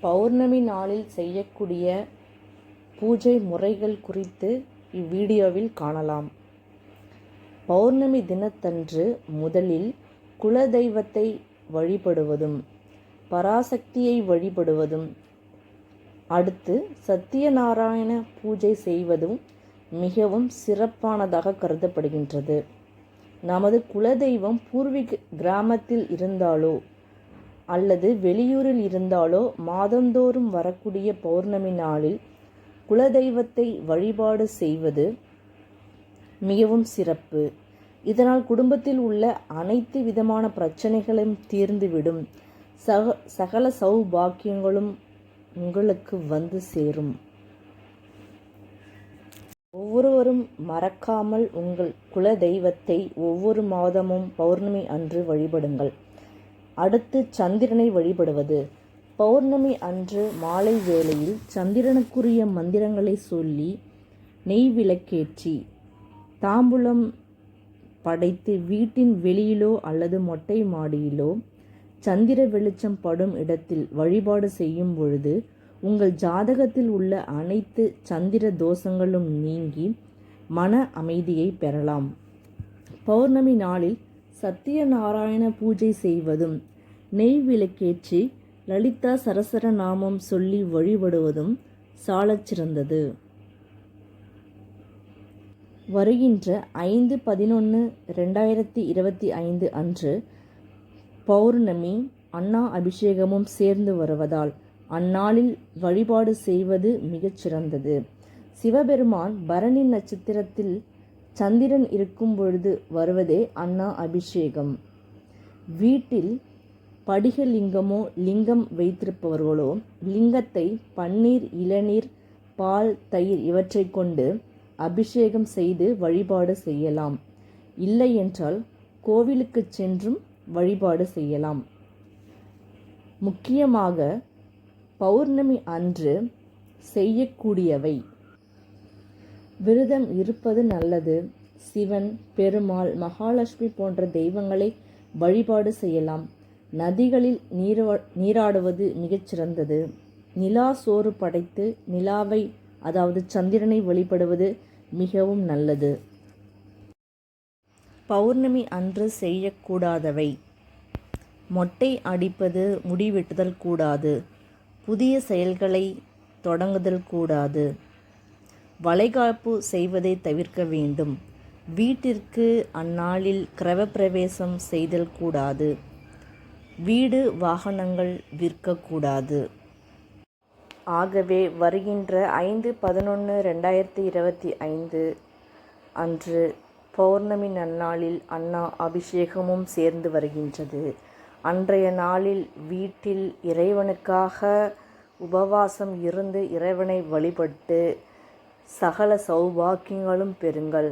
பௌர்ணமி நாளில் செய்யக்கூடிய பூஜை முறைகள் குறித்து இவ்வீடியோவில் காணலாம். பௌர்ணமி தினத்தன்று முதலில் குலதெய்வத்தை வழிபடுவதும் பராசக்தியை வழிபடுவதும் அடுத்து சத்தியநாராயண பூஜை செய்வதும் மிகவும் சிறப்பானதாக கருதப்படுகின்றது. நமது குலதெய்வம் பூர்வீக கிராமத்தில் இருந்தாலோ அல்லது வெளியூரில் இருந்தாலோ மாதந்தோறும் வரக்கூடிய பௌர்ணமி நாளில் குலதெய்வத்தை வழிபாடு செய்வது மிகவும் சிறப்பு. இதனால் குடும்பத்தில் உள்ள அனைத்து விதமான பிரச்சனைகளும் தீர்ந்துவிடும். சக சகல சௌபாக்கியங்களும் உங்களுக்கு வந்து சேரும். ஒவ்வொருவரும் மறக்காமல் உங்கள் குல தெய்வத்தை ஒவ்வொரு மாதமும் பௌர்ணமி அன்று வழிபடுங்கள். அடுத்து சந்திரனை வழிபடுவது. பௌர்ணமி அன்று மாலை வேளையில் சந்திரனுக்குரிய மந்திரங்களை சொல்லி நெய் விளக்கேற்றி தாம்பூலம் படைத்து வீட்டின் வெளியிலோ அல்லது மொட்டை மாடியிலோ சந்திர வெளிச்சம் படும் இடத்தில் வழிபாடு செய்யும் பொழுது உங்கள் ஜாதகத்தில் உள்ள அனைத்து சந்திர தோஷங்களும் நீங்கி மன அமைதியை பெறலாம். பௌர்ணமி நாளில் சத்தியநாராயண பூஜை செய்வதும் நெய் விளக்கேற்றி லலிதா சரசர நாமம் சொல்லி வழிபடுவதும் சாலச் சிறந்தது. வருகின்ற ஐந்து பதினொன்று ரெண்டாயிரத்தி இருபத்தி ஐந்து அன்று பௌர்ணமி அண்ணா அபிஷேகமும் சேர்ந்து வருவதால் அந்நாளில் வழிபாடு செய்வது மிகச் சிறந்தது. சிவபெருமான் பரணி நட்சத்திரத்தில் சந்திரன் இருக்கும் பொழுது வருவதே அண்ணா அபிஷேகம். வீட்டில் படிகலிங்கமோ லிங்கம் வைத்திருப்பவர்களோ லிங்கத்தை பன்னீர் இளநீர் பால் தயிர் இவற்றை கொண்டு அபிஷேகம் செய்து வழிபாடு செய்யலாம். இல்லை என்றால் கோவிலுக்கு சென்றும் வழிபாடு செய்யலாம். முக்கியமாக பௌர்ணமி அன்று செய்யக்கூடியவை. விரதம் இருப்பது நல்லது. சிவன் பெருமாள் மகாலட்சுமி போன்ற தெய்வங்களை வழிபாடு செய்யலாம். நதிகளில் நீரா நீராடுவது மிகச்சிறந்தது நிலா சோறு படைத்து நிலாவை அதாவது சந்திரனை வழிபடுவது மிகவும் நல்லது. பௌர்ணமி அன்று செய்யக்கூடாதவை. மொட்டை அடிப்பது முடிவெட்டுதல் கூடாது. புதிய செயல்களை தொடங்குதல் கூடாது. வளைகாப்பு செய்வதை தவிர்க்க வேண்டும். வீட்டிற்கு அந்நாளில் கிரவப்பிரவேசம் செய்தல் கூடாது. வீடு வாகனங்கள் விற்கக்கூடாது. ஆகவே வருகின்ற ஐந்து பதினொன்று ரெண்டாயிரத்தி இருபத்தி ஐந்து அன்று பௌர்ணமி நன்னாளில் அண்ணா அபிஷேகமும் சேர்ந்து வருகின்றது. அன்றைய நாளில் வீட்டில் இறைவனுக்காக உபவாசம் இருந்து இறைவனை வழிபட்டு சகல சௌபாக்கியங்களும் பெறுங்கள்.